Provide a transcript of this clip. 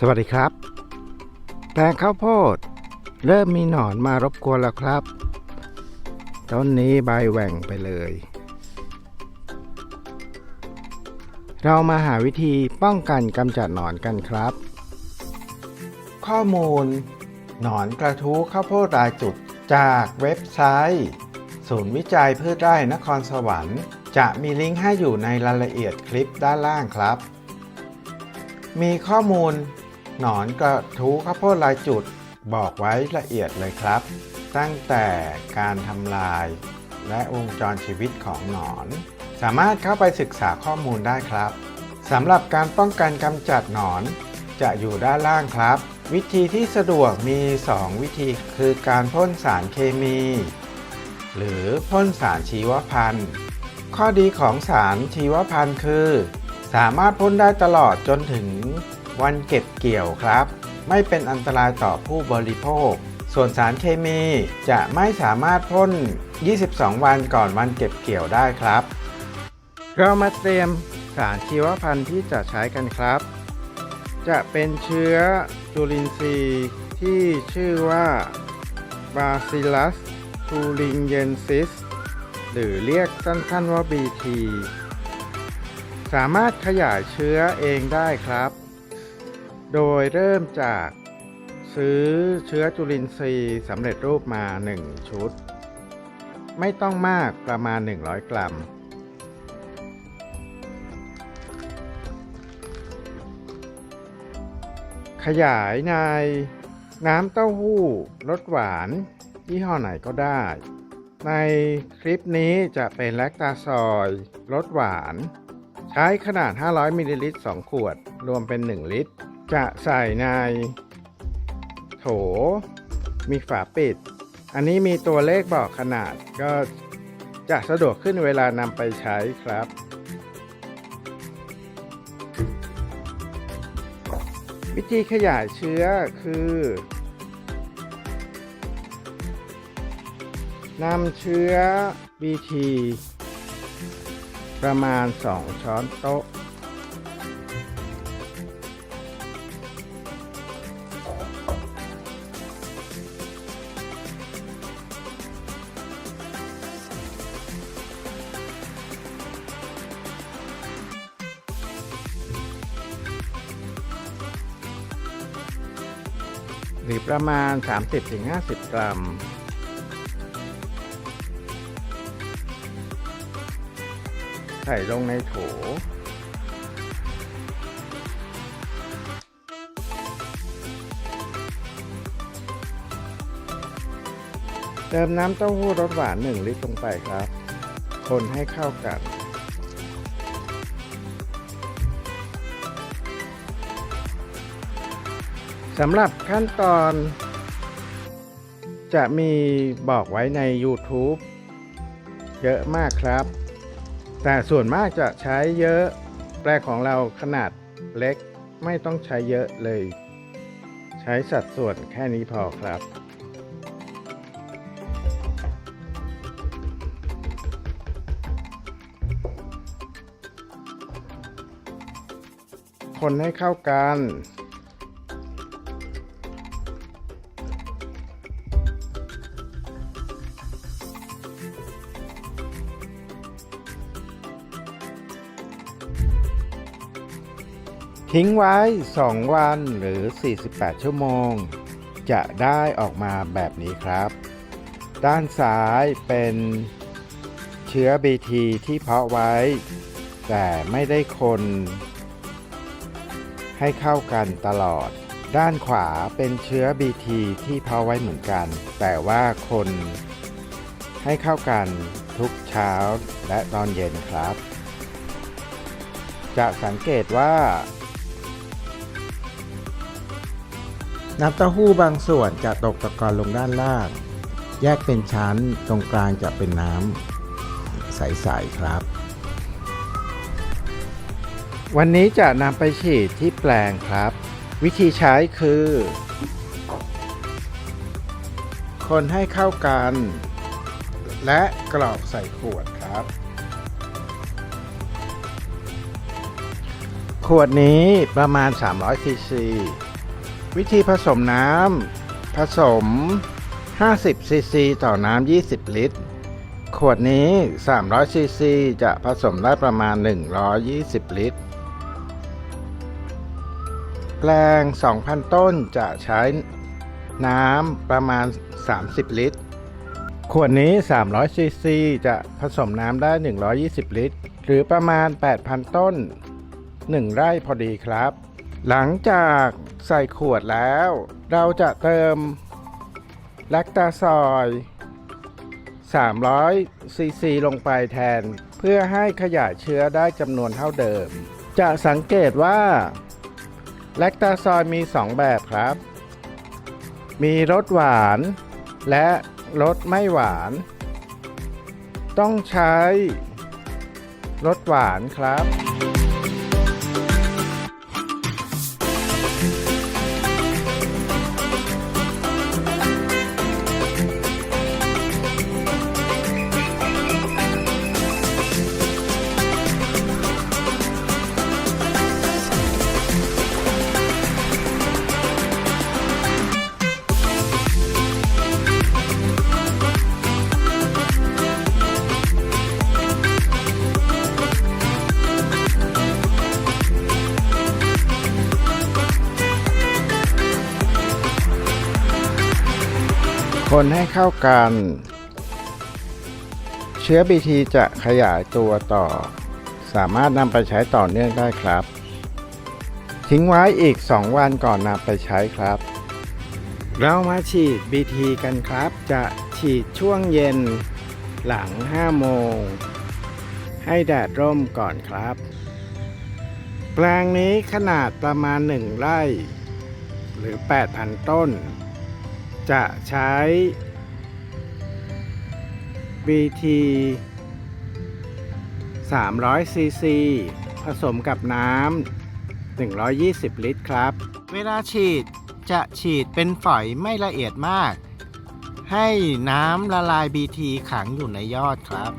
สวัสดีครับ แปลงข้าวโพด เริ่มมีหนอนมารบกวนแล้วครับ ต้นนี้ใบแหว่งไปเลย เรามาหาวิธีป้องกันกำจัดหนอนกันครับ ข้อมูล หนอนกระทู้ข้าวโพดรายจุดจากเว็บไซต์ ศูนย์วิจัยพืชไร่นครสวรรค์ จะมีลิงก์ให้อยู่ในรายละเอียดคลิปด้านล่างครับ มีข้อมูล หนอนกระทู้ข้าวโพดลายจุดบอกไว้ละเอียดเลยครับ ตั้งแต่การทำลาย และวงจรชีวิตของหนอน สามารถเข้าไปศึกษาข้อมูลได้ครับสำหรับการป้องกันกำจัดหนอนจะอยู่ด้านล่างครับ วิธีที่สะดวกมี 2 วิธีคือการพ่นสารเคมี หรือพ่นสารชีวพันธุ์ ข้อดีของสารชีวพันธุ์คือ สามารถพ่นได้ตลอดจนถึง วันเก็บเกี่ยวครับ ไม่เป็นอันตรายต่อผู้บริโภค ส่วนสารเคมีจะไม่สามารถพ่น 22 วันก่อนวันเก็บเกี่ยวได้ครับ เรามาเตรียมสารชีวพันธุ์ที่จะใช้กันครับ จะเป็นเชื้อจุลินทรีย์ที่ชื่อว่า Bacillus thuringiensis หรือเรียกสั้นๆว่า BT สามารถขยายเชื้อเองได้ครับ โดยเริ่มจากซื้อเชื้อจุลินทรีย์สำเร็จรูปมา 1 ชุด ไม่ต้องมากประมาณ 100 กรัม ขยายในน้ำเต้าหู้รสหวานยี่ห้อไหนก็ได้ ในคลิปนี้จะเป็นแลคตาซอยรสหวาน ใช้ขนาด 500มิลลิลิตร2ขวด รวมเป็น 1 ลิตร จะใส่ในโถ มีฝาปิด อันนี้มีตัวเลขบอกขนาดก็จะสะดวกขึ้นเวลานำไปใช้ครับ วิธีขยายเชื้อคือนำเชื้อ BT ประมาณ 2 ช้อนโต๊ะ หรือประมาณ 30-50 กรัม ใส่ลงในโถเติมน้ำเต้าหู้รสหวาน 1 ลิตรลงไปครับ คนให้เข้ากัน สำหรับขั้นตอนจะมีบอกไว้ใน YouTube เยอะมากครับ แต่ส่วนมากจะใช้เยอะ แปลของเราขนาดเล็กไม่ต้องใช้เยอะเลย ใช้สัดส่วนแค่นี้พอครับ คนให้เข้ากัน ทิ้งไว้ 2 วันหรือ 48 ชั่วโมง จะได้ออกมาแบบนี้ครับ ด้านซ้ายเป็นเชื้อ BT ที่เพาะไว้ แต่ไม่ได้คนให้เข้ากันตลอด ด้านขวาเป็นเชื้อ BT ที่เพาะไว้เหมือนกัน แต่ว่าคนให้เข้ากันทุกเช้าและตอนเย็นครับ จะสังเกตว่า น้ำเต้าหู้บางส่วนจะตกตะกอนลงด้านล่าง แยกเป็นชั้นตรงกลางจะเป็นน้ำใสๆครับ วันนี้จะนำไปฉีดที่แปลงครับ วิธีใช้คือ คนให้เข้ากัน และกรอกใส่ขวดครับ ขวดนี้ประมาณ 300ซีซี วิธีผสมน้ำผสม 50 ซีซีต่อน้ำ 20 ลิตร ขวดนี้ 300 ซีซีจะผสมได้ประมาณ 120 ลิตร แปลง 2,000 ต้นจะใช้น้ำประมาณ 30 ลิตร ขวดนี้ 300 ซีซีจะผสมน้ำได้ 120 ลิตร หรือประมาณ 8,000 ต้น 1 ไร่พอดีครับ หลังจากใส่ขวดแล้ว เราจะเติมแลคตาซอย300ซีซีลงไปแทน เพื่อให้ขยายเชื้อได้จำนวนเท่าเดิม จะสังเกตว่าแลคตาซอยมี 2 แบบครับ มีรสหวาน และรสไม่หวาน ต้องใช้รสหวานครับ คนให้เข้ากัน เชื้อ BT จะขยายตัวต่อ สามารถนำไปใช้ต่อเนื่องได้ครับ ทิ้งไว้อีก 2 วันก่อนนำไปใช้ครับ เรามาฉีด BT กันครับ จะฉีดช่วงเย็นหลัง 5 โมง ให้แดดร่มก่อนครับ แปลงนี้ขนาดประมาณ 1 ไร่ หรือ 8,000 ต้น จะใช้ BT 300 cc ผสมกับน้ำ 120 ลิตรครับ เวลาฉีดจะฉีดเป็นฝอยไม่ละเอียดมาก ให้น้ำละลาย BT ขังอยู่ในยอดครับ